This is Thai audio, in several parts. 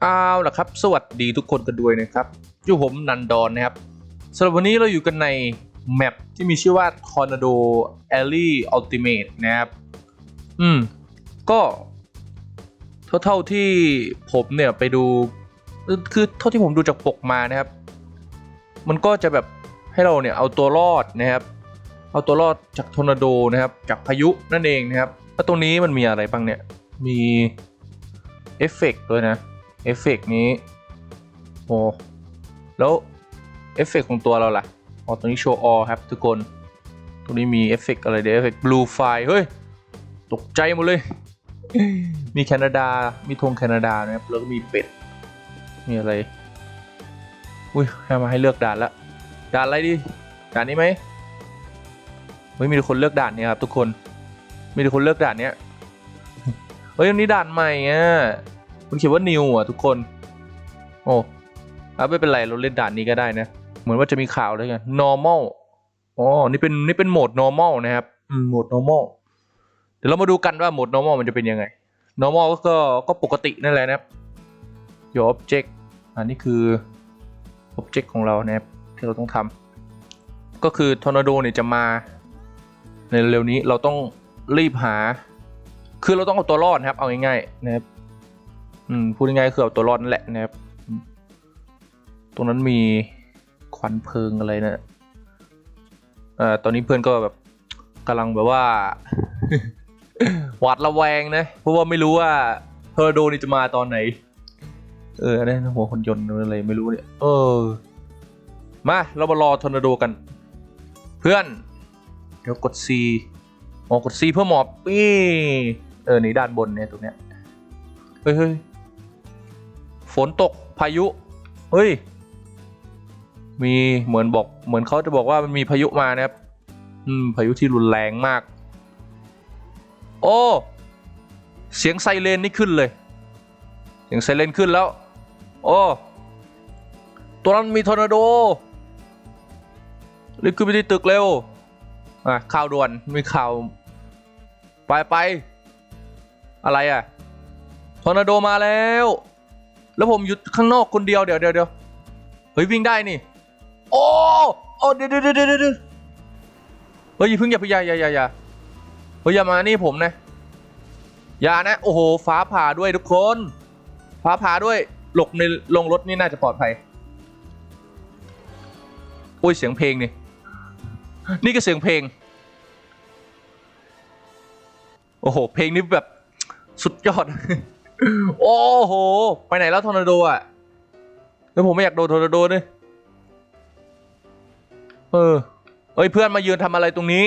เอาล่ะครับ สวัสดีทุกคนกันด้วยนะครับอยู่ผมนันดอนนะครับสำหรับวันนี้เราอยู่กันในแมปที่มีชื่อว่า Tornado Alley Ultimate นะครับ อืม ก็เท่าเท่าที่ผมเนี่ยไปดู คือเท่าที่ผมดูจากปกมานะครับ มันก็จะแบบให้เราเนี่ยเอาตัวรอดนะครับ เอาตัวรอดจากทอร์นาโดนะครับ จากพายุนั่นเองนะครับแล้วตรงนี้มันมีอะไรบ้างเนี่ย มีเอฟเฟกต์ด้วยนะ เอฟเฟกต์นี้โอ้แล้วเอฟเฟกต์ของตัวเราล่ะอ๋อตรงนี้โชว์ออครับทุกคนตรงนี้มีเอฟเฟกต์อะไรเดี๋ยวเอฟเฟกต์บลูไฟเฮ้ย ตกใจหมดเลย มีแคนาดา มีธงแคนาดานะครับแล้วก็มีเป็ด มีอะไร อุ้ยให้มาให้เลือกด่านละ ด่านอะไรดี ด่านนี้ไหมเฮ้ยมีคนเลือกด่านเนี่ยครับทุกคน มีคนเลือกด่านเนี้ย เฮ้ยอันนี้ด่านใหม่อะ มันเขียนว่า new อะทุกคน โอ้เอาไม่เป็นไรเราเล่นด่านนี้ก็ได้นะ เหมือนว่าจะมีข่าวเลยกัน normal อ๋อนี่เป็นนี่เป็นโหมด normal นะครับอืมโหมด normal เดี๋ยวเรามาดูกันว่าโหมด normal มันจะเป็นยังไง normal ก็ก็ก็ปกตินั่นแหละนะครับ your object อันนี้คือ object ของเรานะครับที่เราต้องทำก็คือทอร์นาโดเนี่ยจะมา ในเร็วๆนี้เราต้องรีบหา คือเราต้องเอาตัวรอดนะครับ เอาง่ายๆนะครับ อืมพูดง่ายๆคือเอาตัวรอดนั่นแหละนะครับ ตรงนั้นมีควันเพลิงอะไรนะเอ่อตอนนี้เพื่อนก็แบบกำลังแบบว่าหวาดระแวงนะ เพราะว่าไม่รู้ว่าเทอร์โดนี่จะมาตอนไหน เออนนี้หัวคนยนต์อะไรไม่รู้เนี่ย เออ มา เรามารอทอร์นาโดกัน เพื่อน เดี๋ยวกด C ออกด C เพื่อหมอบปี้เออ นี่ด้านบนเนี่ยตรงเนี้ย เฮ้ยเฮ้ย ฝนตกพายุ เฮ้ย มีเหมือนบอก เหมือนเขาจะบอกว่ามันมีพายุมานะครับ อืม พายุที่รุนแรงมาก โอ้ เสียงไซเรนนี่ขึ้นเลย เสียงไซเรนขึ้นแล้ว โอ้ ตัวนั้นมีทอร์นาโดรีบขึ้นไปที่ตึกเร็ว อะ ข่าวด่วน มีข่าว ไปไป อะไรอะ ทอร์นาโดมาแล้ว แล้วผมอยู่ข้างนอกคนเดียวเดี๋ยวเดี๋ยวเดี๋ยวเฮ้ยวิ่งได้นี่ โอ้โอ้เดี๋ยวเดี๋ยวเดี๋ยวเดี๋ยวเฮ้ยอย่าเพิ่งอย่าพยาอย่าอย่าอย่าเฮ้ยอย่ามานี่ผมนะอย่านะโอ้โหฟ้าผ่าด้วยทุกคนฟ้าผ่าด้วยหลบในลงรถนี่น่าจะปลอดภัยโอ้ยเสียงเพลงนี่นี่ก็เสียงเพลง โอ้โห เพลงนี้แบบสุดยอด โอ้โห ไปไหนแล้วทอร์นาโดอะแล้วผมไม่อยากโดนทอร์นาโดด้วยเออเอ้ยเพื่อนมายืนทำอะไรตรงนี้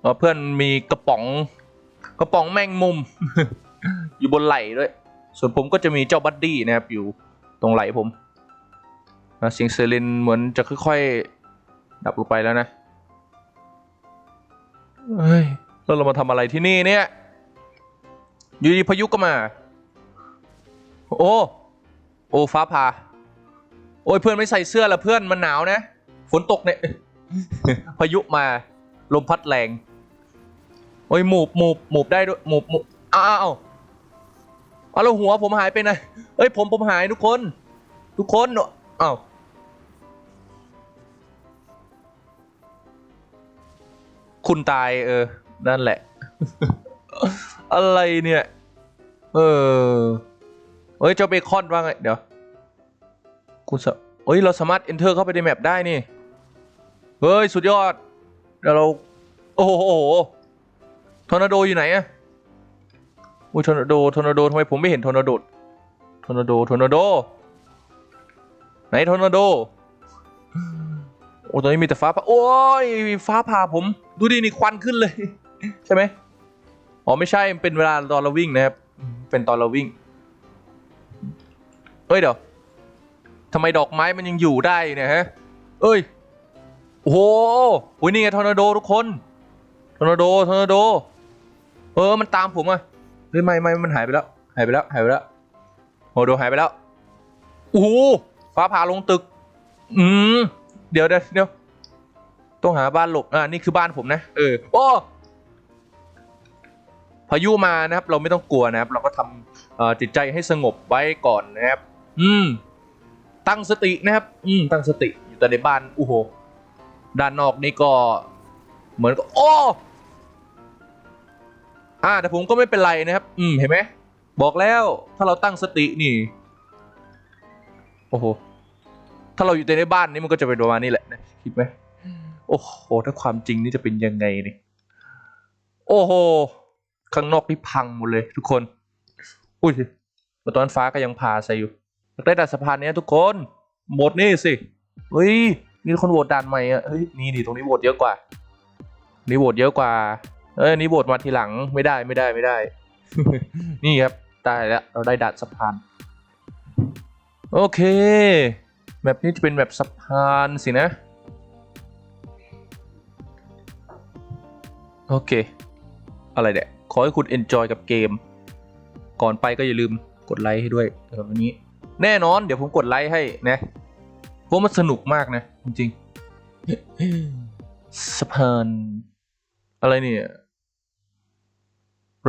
เออเพื่อนมีกระป๋อง กระป๋องแมงมุม อยู่บนไหล่ด้วย ส่วนผมก็จะมีเจ้าบัดดี้นะครับอยู่ตรงไหล่ผมเสียงเซเลนเหมือนจะค่อยๆดับลงไปแล้วนะเฮ้ยแล้วเรามาทำอะไรที่นี่เนี่ย อยู่ดีพายุก็มา โอ้ โอ้ฟ้าผ่า โอ้ยเพื่อนไม่ใส่เสื้อละเพื่อนมันหนาวนะ ฝนตกเนี่ย พายุมา ลมพัดแรง โอ้ยหมูบหมูบหมูบได้ด้วยหมูบหมูบอ้าวเอาแล้วหัวผมหายไปไหนเอ้ยผมผมหายทุกคน ทุกคนอ้าวคุณตายเออ นั่นแหละ อะไรเนี่ย เออเฮ้ยเจ้าเบคอนว่าไง เดี๋ยว คุณสเฮ้ย เราสามารถ enter เข้าไปในแมปได้นี่ เฮ้ย สุดยอด เดี๋ยวเราโอ้โหโอ้โหทอร์นาโดอยู่ไหนอะอุ้ยทอร์นาโดทอร์นาโดทำไมผมไม่เห็นทอร์นาโดทอร์นาโดทอร์นาโด ไหนทอร์นาโด โอ้ตอนนี้มีแต่ฟ้าผ่า โอ้ย ฟ้าผ่าผม ดูดินี่ควันขึ้นเลย ใช่ไหม อ๋อไม่ใช่มันเป็นเวลาตอนเราวิ่งนะครับ เป็นตอนเราวิ่งเอ้ยเดี๋ยวทำไมดอกไม้มันยังอยู่ได้เนี่ยฮะ เอ้ย โอ้โหอุ้ยนี่ไงทอร์นาโดทุกคน ทอร์นาโด ทอร์นาโด เออ มันตามผมอะเฮ้ยไม่ไม่มันหายไปแล้ว หายไปแล้ว หายไปแล้วทอร์นาโดหายไปแล้ว โอ้โห ฟ้าผ่าลงตึก อืมเดี๋ยวเดี๋ยวเดี๋ยว ต้องหาบ้านหลบ อ่า นี่คือบ้านผมนะ เออ โอ้ พายุมานะครับ เราไม่ต้องกลัวนะครับ เราก็ทำจิตใจให้สงบไว้ก่อนนะครับ อืม ตั้งสตินะครับ อืม ตั้งสติอยู่แต่ในบ้านโอ้โหด้านนอกนี่ก็เหมือนกับโอ้อ่าแต่ผมก็ไม่เป็นไรนะครับ อืม เห็นไหมบอกแล้วถ้าเราตั้งสตินี่ โอ้โห ถ้าเราอยู่แต่ในบ้านนี่มันก็จะเป็นประมาณนี้แหละนะคิดไหมโอ้โห ถ้าความจริงนี่จะเป็นยังไงนี่ โอ้โห ข้างนอกนี่พังหมดเลยทุกคน อุ้ยมาตอนฟ้าก็ยังพาใส่อยู่ได้ดัดสะพานเนี้ยทุกคนหมดนี่สิ เฮ้ย มีคนโหวตด่านใหม่อะเฮ้ย นี่ดิตรงนี้โหวตเยอะกว่า นี่โหวตเยอะกว่า เอ้ย นี่โหวตมาทีหลัง ไม่ได้ ไม่ได้ ไม่ได้ นี่ครับได้แล้ว เราได้ดัดสะพาน โอเค แบบนี้จะเป็นแบบสะพานสินะ โอเค อะไรเนี่ย ขอให้คุณ enjoy กับเกม ก่อนไปก็อย่าลืมกดไลค์ให้ด้วยสำหรับวันนี้ แน่นอน เดี๋ยวผมกดไลค์ให้นะเพราะมันสนุกมากนะ จริงๆสะพานอะไรเนี่ย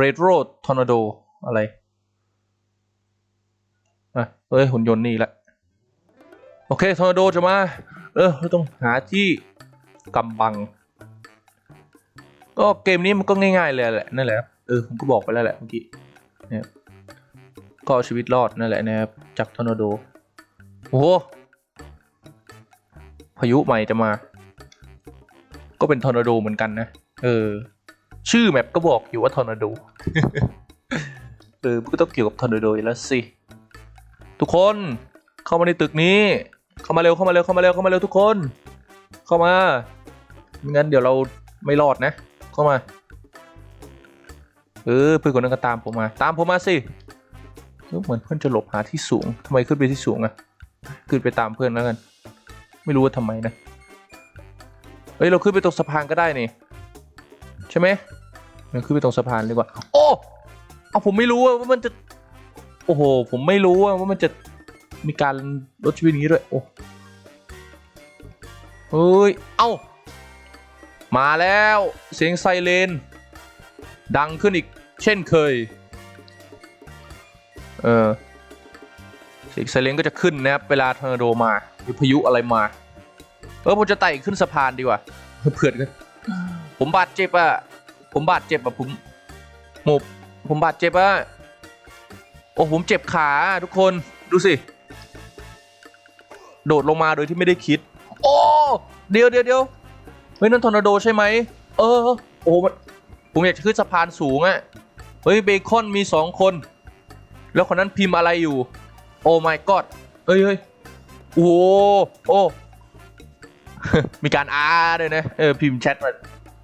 Red Road Tornado อะไรอะเอ้ยหุ่นยนต์นี่แหละ โอเคทอร์นาโดจะมา เออเราต้องหาที่กำบัง ก็เกมนี้มันก็ง่ายๆเลยแหละนั่นแหละ เออผมก็บอกไปแล้วแหละเมื่อกี้นะครับก็เอาชีวิตรอดนั่นแหละนะครับจากทอร์นาโดโอ้โหพายุใหม่จะมา ก็เป็นทอร์นาโดเหมือนกันนะเออ ชื่อแมปก็บอกอยู่ว่าทอร์นาโดเออมันก็ต้องเกี่ยวกับทอร์นาโดแล้วสิทุกคนเข้ามาในตึกนี้ เข้ามาเร็วเข้ามาเร็วเข้ามาเร็วเข้ามาเร็วทุกคน เข้ามาไม่งั้นเดี๋ยวเราไม่รอดนะ เข้ามา เออเพื่อนคนนั้นก็ตามผมมา ตามผมมาสิเหมือนเพื่อนจะหลบหาที่สูงทำไมขึ้นไปที่สูงอะขึ้นไปตามเพื่อนแล้วกัน ไม่รู้ว่าทำไมนะเฮ้ยเราขึ้นไปตรงสะพานก็ได้นี่ใช่ไหมเราขึ้นไปตรงสะพานดีกว่า โอ้เอาผมไม่รู้ว่ามันจะ โอ้โห ผมไม่รู้ว่ามันจะมีการลดชีวิตนี้ด้วย โอ้เฮ้ย เอ้า มาแล้ว เสียงไซเรน ดังขึ้นอีกเช่นเคย เออเสียงไซเรนก็จะขึ้นนะครับ เวลาทอร์นาโดมา หรือพายุอะไรมา เออผมจะไต่ขึ้นสะพานดีกว่าเพื่อกัน ผมบาดเจ็บอะผมบาดเจ็บอะผมหมบผมบาดเจ็บอะโอ้ผมเจ็บขาทุกคนดูสิ โดดลงมาโดยที่ไม่ได้คิด โอ้ เดี๋ยวเดี๋ยวเดี๋ยวเฮ้ยนั่นทอร์นาโดใช่ไหมเออ โอ้มัน ผมอยากจะขึ้นสะพานสูงอะเฮ้ยเบคอนมีสองคน แล้วคนนั้นพิมพ์อะไรอยู่ โอ้ my god เฮ้ยเฮ้ยโอ้โอ้ มีการอาร์ด้วยนะ เออพิมพ์แชทมา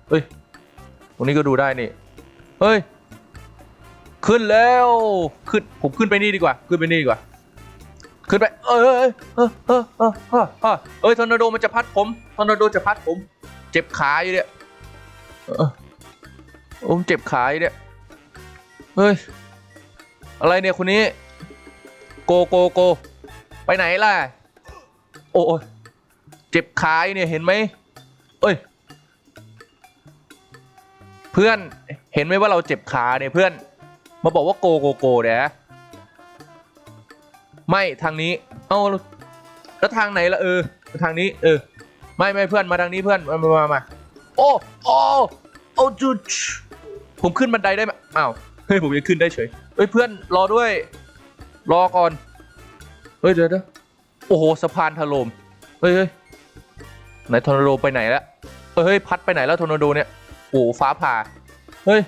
เฮ้ยตรงนี้ก็ดูได้นี่ เฮ้ย ขึ้นแล้ว ขึ้น ผมขึ้นไปนี่ดีกว่า ขึ้นไปนี่ดีกว่า ขึ้นไป เอ้ยเอ้ยเอ้ยเอ้ยเอ้ยเอ้ยเอ้ยทอร์นาโดมันจะพัดผม ทอร์นาโดจะพัดผม เจ็บขาอยู่เนี่ย เออผมเจ็บขาอีเนี่ย เฮ้ย อะไรเนี่ยคนนี้ โกโกโก ไปไหนล่ะ โอ้ยเจ็บขาอีเนี่ยเห็นไหมเอ้ย เพื่อนเห็นไหมว่าเราเจ็บขาเนี่ยเพื่อน มาบอกว่าโกโกโกเดี๋ยไม่ทางนี้ เอ้าแล้วทางไหนละเออ ทางนี้ เออ ไม่ไม่เพื่อนมาทางนี้เพื่อน มามามามาโอ้โอ้โอ้จุด ผมขึ้นบันไดได้ไหมอ้าวเฮ้ยผมยังขึ้นได้เฉยเฮ้ยเพื่อนรอด้วย รอก่อนเฮ้ยเดี๋ยวเดี๋ยวโอ้โหสะพานถล่มเฮ้ยเฮ้ยไหนทอร์นาโดไปไหนแล้วเฮ้ยพัดไปไหนแล้วทอร์นาโดเนี่ยโอ้ฟ้าผ่าเฮ้ย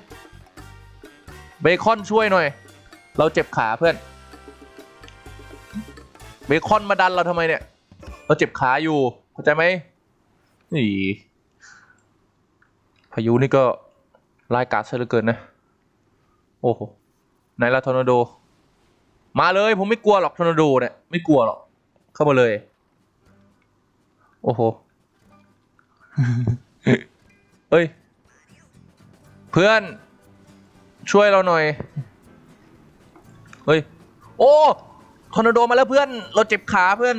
เบคอนช่วยหน่อย เราเจ็บขาเพื่อน เบคอนมาดันเราทำไมเนี่ย เราเจ็บขาอยู่เข้าใจไหมนี่พายุนี่ก็ รายกาจซะเหลือเกินนะ โอ้โหไหนละทอร์นาโด มาเลยผมไม่กลัวหรอกทอร์นาโดเนี่ยไม่กลัวหรอก เข้ามาเลย โอ้โหเอ้ย เพื่อนช่วยเราหน่อย เฮ้ย โอ้ทอร์นาโดมาแล้วเพื่อน เราเจ็บขาเพื่อน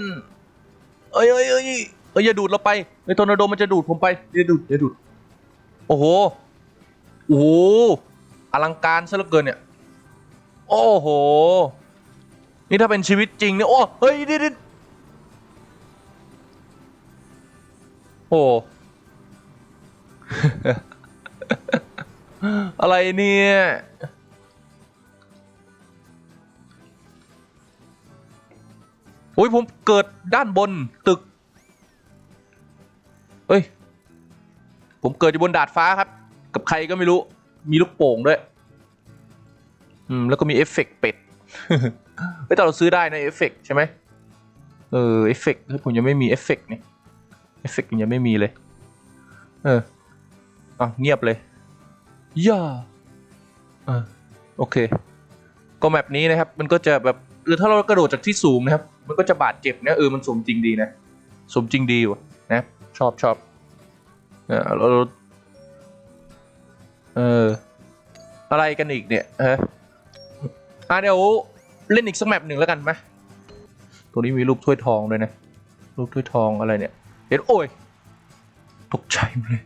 เอ้ยเอ้ยเอ้ยเอ้ยอย่าดูดเราไปไอ้ทอร์นาโดมันจะดูดผมไปอย่าดูดอย่าดูด โอ้โห โอ้โหอลังการซะเหลือเกินเนี่ย โอ้โห นี่ถ้าเป็นชีวิตจริงเนี่ย โอ้ เฮ้ยดิดิโอ้อะไรเนี่ยโอ้ยผมเกิดด้านบนตึก เฮ้ย ผมเกิดอยู่บนดาดฟ้าครับ กับใครก็ไม่รู้ มีลูกโป่งด้วย อืม แล้วก็มีเอฟเฟกต์เป็ดเฮ้ยแต่เราซื้อได้นะเอฟเฟกต์ใช่ไหมเออเอฟเฟกต์ผมยังไม่มีเอฟเฟกต์นี่เอฟเฟกต์ยังไม่มีเลย เอออะเงียบเลยย่าเออโอเค ก็แมปนี้นะครับ มันก็จะแบบหรือถ้าเรากระโดดจากที่สูงนะครับ มันก็จะบาดเจ็บนะเออมันสมจริงดีนะสมจริงดีว่ะนะ ชอบชอบเออเรา เออ อะไรกันอีกเนี่ยฮะอะเดี๋ยวเล่นอีกสักแมปหนึ่งแล้วกันไหมตัวนี้มีรูปถ้วยทองด้วยนะ รูปถ้วยทองอะไรเนี่ยเห็นโอ้ย ตกใจเลย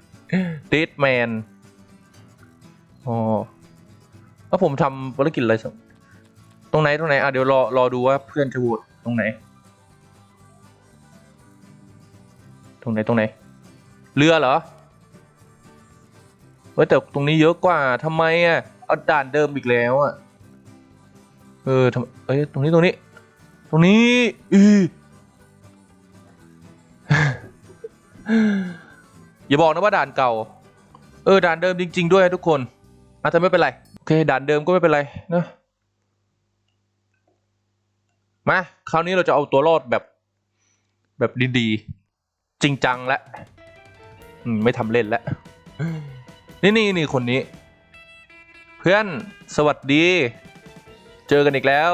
เดดแมนอ๋อแล้วผมทำภารกิจอะไรสักตรงไหนตรงไหนอะเดี๋ยวรอรอดูว่าเพื่อนจะโหวตตรงไหน ตรงไหนตรงไหน เรือเหรอ เฮ้ยแต่ตรงนี้เยอะกว่าทำไมอะเอาด่านเดิมอีกแล้วอะเออทำเอ้ยตรงนี้ตรงนี้ ตรงนี้อืออย่าบอกนะว่าด่านเก่า เออด่านเดิมจริง ๆ ด้วยทุกคนอาแต่ไม่เป็นไรโอเคด่านเดิมก็ไม่เป็นไรนะมาคราวนี้เราจะเอาตัวรอดแบบ แบบดีๆจริงจังแล้วอืมไม่ทำเล่นแล้ว นี่นี่นี่คนนี้ เพื่อนสวัสดี เจอกันอีกแล้ว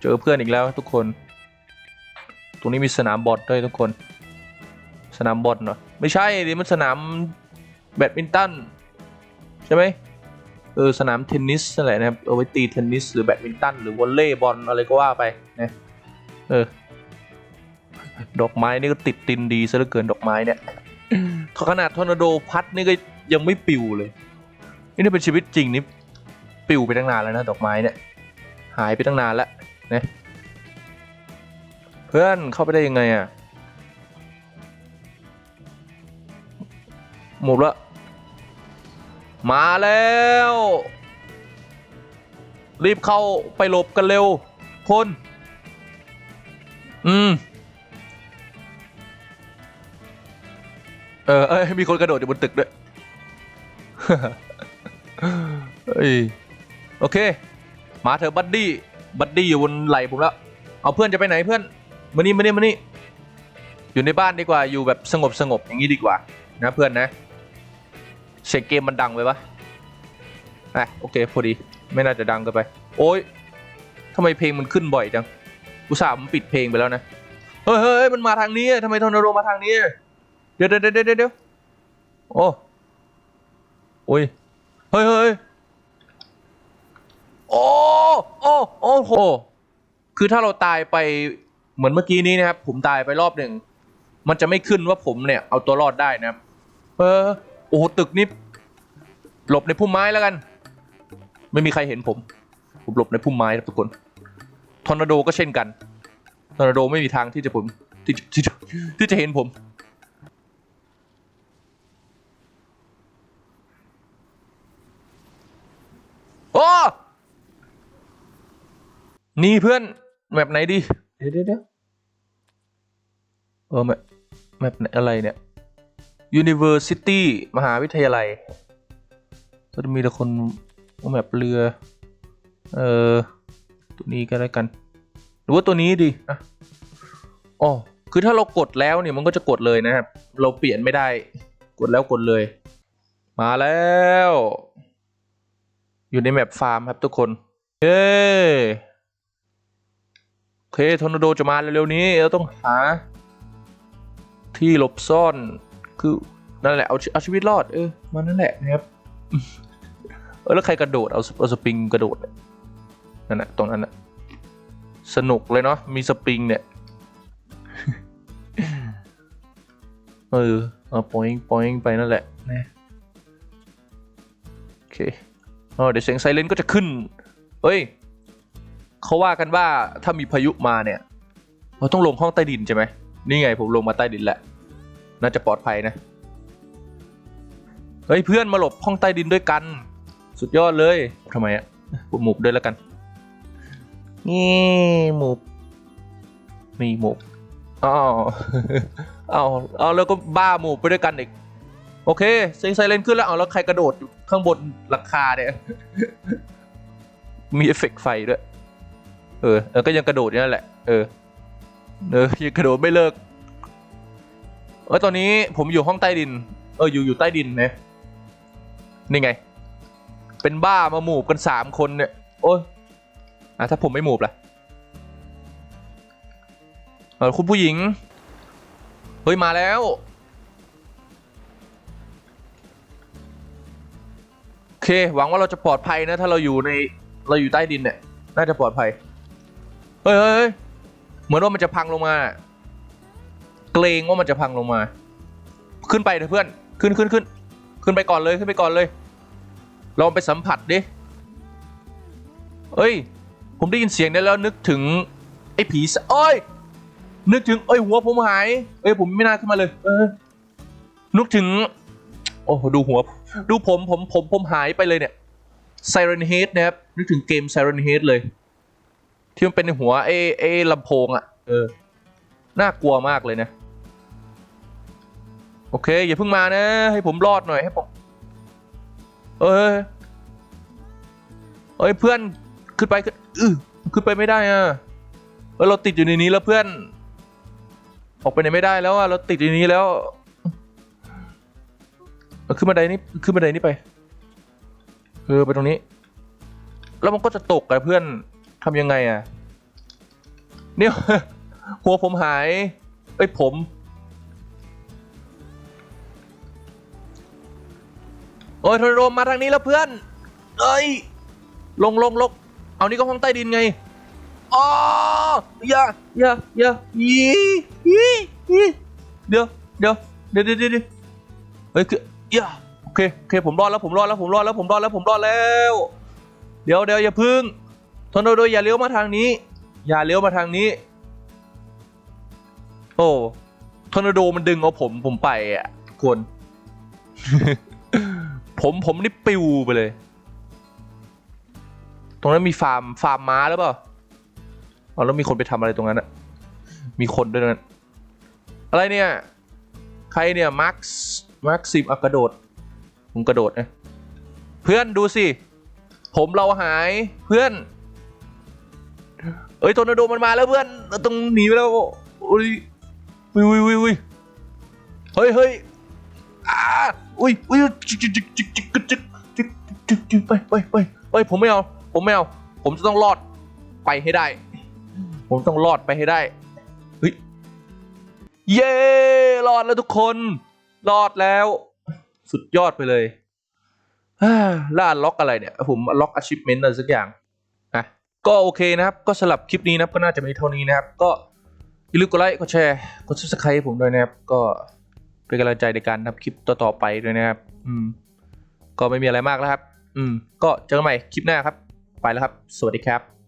เจอเพื่อนอีกแล้วทุกคน ตรงนี้มีสนามบอลด้วยทุกคน สนามบอลเหรอไม่ใช่ดิมันสนามแบดมินตันใช่ไหมเออสนามเทนนิสนั่นแหละนะครับเอาไว้ตีเทนนิสหรือแบดมินตันหรือวอลเลย์บอลอะไรก็ว่าไปนะเออ ดอกไม้นี่ก็ติดตินดีซะเหลือเกินดอกไม้เนี่ยขนาดทอร์นาโดพัดนี่ก็ ยังไม่ปิวเลย นี่ถ้าเป็นชีวิตจริงนี่ปิวไปตั้งนานแล้วนะดอกไม้เนี่ย หายไปตั้งนานแล้วนะเพื่อนเข้าไปได้ยังไงอะ่ะหมดละมาแล้ว รีบเข้าไปหลบกันเร็ว คน อืม เออเอ้ยมีคนกระโดดอยู่บนตึกด้วย เฮ้ยโอเค มาเถอะบัดดี้ บัดดี้อยู่บนไหลผมแล้ว เอาเพื่อนจะไปไหนเพื่อน มานี่มานี่มานี่ อยู่ในบ้านดีกว่า อยู่แบบสงบสงบอย่างนี้ดีกว่า นะเพื่อนนะ เสียงเกมมันดังไปปะอะโอเคพอดี ไม่น่าจะดังกันไป โอ้ยทำไมเพลงมันขึ้นบ่อยจัง อุตส่าห์มันปิดเพลงไปแล้วนะ เฮ้ยเฮ้ยมันมาทางนี้ทำไมทอร์นาโดมาทางนี้ เดี๋ยวเดี๋ยวเดี๋ยวเดี๋ยวโอ้ อ้ย เฮ้ยเฮ้ยโอ้โอ้โอ้โห คือถ้าเราตายไปเหมือนเมื่อกี้นี้นะครับ ผมตายไปรอบหนึ่ง มันจะไม่ขึ้นว่าผมเนี่ยเอาตัวรอดได้นะครับ เออ โอ้โหตึกนี้หลบในพุ่มไม้แล้วกัน ไม่มีใครเห็นผม ผมหลบในพุ่มไม้ครับทุกคน ทอร์นาโดก็เช่นกัน ทอร์นาโดไม่มีทางที่จะผมที่ที่ที่จะเห็นผม โอ้นี่เพื่อนแบบไหนดี เดี๋ยวเดี๋ยวเดี๋ยวเออแบบแบบไหนอะไรเนี่ย University มหาวิทยาลัยก็จะมีแต่คนแบบเรือ เออตัวนี้ก็แล้วกัน หรือว่าตัวนี้ดีอะอ๋อคือถ้าเรากดแล้วเนี่ยมันก็จะกดเลยนะครับ เราเปลี่ยนไม่ได้ กดแล้วกดเลย มาแล้ว อยู่ในแมปฟาร์มครับทุกคนเย้โอเคทอร์นาโดจะมาเร็วๆนี้เราต้องหา ที่หลบซ่อนคือนั่นแหละเอาเอาชีวิตรอดเออมานั่นแหละนะครับเออแล้วใครกระโดดเอาเอาสปริงกระโดดเนี่ยนั่นแหละตรงนั้นน่ะสนุกเลยเนาะมีสปริงเนี่ยเออเอาปอยงปอยงไปนั่นแหละนะโอเค เออเดี๋ยวเสียงไซเรนก็จะขึ้นเฮ้ยเขาว่ากันว่าถ้ามีพายุมาเนี่ยเราต้องลงห้องใต้ดินใช่ไหมนี่ไงผมลงมาใต้ดินแหละ น่าจะปลอดภัยนะเฮ้ยเพื่อนมาหลบห้องใต้ดินด้วยกัน สุดยอดเลยทำไมอะผมหมูบด้วยแล้วกันนี่หมูบนี่หมูบอ้าวเอาเอาแล้วก็บ้าหมูบไปด้วยกันอีก โอเคเสียงไซเรนขึ้นแล้วเอาแล้วใครกระโดดอยู่ข้างบนหลังคาเนี่ย มีเอฟเฟกต์ไฟด้วย เออแล้วก็ยังกระโดดนั่แหละ เออ เออยังกระโดดไม่เลิก เออตอนนี้ผมอยู่ห้องใต้ดิน เอออยู่อยู่ใต้ดินนะนี่ไง เป็นบ้ามาหมูบกันสามคนเนี่ย โอ้ยอะถ้าผมไม่หมูบล่ะเออคุณผู้หญิง เฮ้ยมาแล้ว เค หวังว่าเราจะปลอดภัยนะ ถ้าเราอยู่ในเราอยู่ใต้ดินเนี่ย น่าจะปลอดภัย เฮ้ยเฮ้ยเหมือนว่ามันจะพังลงมา เกรงว่ามันจะพังลงมา ขึ้นไปเถอะเพื่อน ขึ้นขึ้นขึ้น ขึ้นไปก่อนเลยขึ้นไปก่อนเลย ลองไปสัมผัสดิ เอ้ย ผมได้ยินเสียงนี้แล้วนึกถึงไอ้ผีสเอ้ย นึกถึงเอ้ยหัวผมหาย เอ้ยผมไม่น่าขึ้นมาเลย เออนึกถึง โอ้ดูหัว ดูผมผมผมผมหายไปเลยเนี่ย Siren Head นะครับนึกถึงเกม Siren Head เลย ที่มันเป็นหัวไอ้ไอ้ลำโพงอะ่ะ เออ น่ากลัวมากเลยนะ โอเค อย่าเพิ่งมานะ ให้ผมรอดหน่อยให้ผม เอ้ยเอ้ยเพื่อนขึ้นไปขึ้นอือขึ้นไปไม่ได้อะเออเราติดอยู่ในนี้แล้วเพื่อน ออกไปไหนไม่ได้แล้วอะเราติดอยู่ในนี้แล้ว เอาขึ้นบันไดนี้ขึ้นบันไดนี้ไปเออไปตรงนี้ แล้วมันก็จะตกอะเพื่อนทำยังไงอะเนี่ยหัวผมหาย เอ้ยผมโอ้ยโทรโรมมาทางนี้แล้วเพื่อน เอ้ย ลงลงลงเอานี่ก็ห้องใต้ดินไงอ๋ออย่าอย่าอย่ายียียีเดี๋ยวเดี๋ยวเดี๋ยวเดี๋ยวเดี๋ยวเฮ้ยคือ อย่าโอเคโอเคผมรอดแล้วผมรอดแล้วผมรอดแล้วผมรอดแล้วผมรอดแล้ว เดี๋ยวเดี๋ยวอย่าพึ่งทอนโดโดอย่าเลี้ยวมาทางนี้ อย่าเลี้ยวมาทางนี้ โอ้ทอร์นาโดมันดึงเอาผมผมไปอะทุกคน ผมผมนี่ปิวไปเลย ตรงนั้นมีฟาร์มฟาร์มม้าหรือเปล่าอ๋อแล้วมีคนไปทำอะไรตรงนั้นอะมีคนด้วยนั้นอะไรเนี่ย ใครเนี่ยมาร์ค มาร์คซิมกระโดดผมกระโดดนะเพื่อนดูสิ ผมเราหายเพื่อน เอ้ยทอร์นาโดมันมาแล้วเพื่อนเราต้องหนีไปแล้วอุ้ยอุ้ยอุ้ยอุ้ยเฮ้ยเฮ้ยอ่าอุ้ยอุ้ยจิกจิกจิกจิกจิกจิกจิกจิกจิกไปไปไปไปผมไม่เอาผมไม่เอาผมจะต้องรอดไปให้ได้ ผมต้องรอดไปให้ได้เฮ้ยเย้รอดแล้วทุกคน รอดแล้ว สุดยอดไปเลยฮ่าแล้วล็อกอะไรเนี่ย ผมล็อก achievement อะไรสักอย่างนะก็โอเคนะครับ ก็สำหรับคลิปนี้นะก็น่าจะมีเท่านี้นะครับ ก็อย่าลืมกดไลค์กดแชร์กด subscribe ให้ผมด้วยนะครับ ก็เป็นกำลังใจในการทำคลิปต่อๆไปด้วยนะครับ อืม ก็ไม่มีอะไรมากแล้วครับ อืม ก็เจอกันใหม่คลิปหน้าครับ ไปแล้วครับ สวัสดีครับ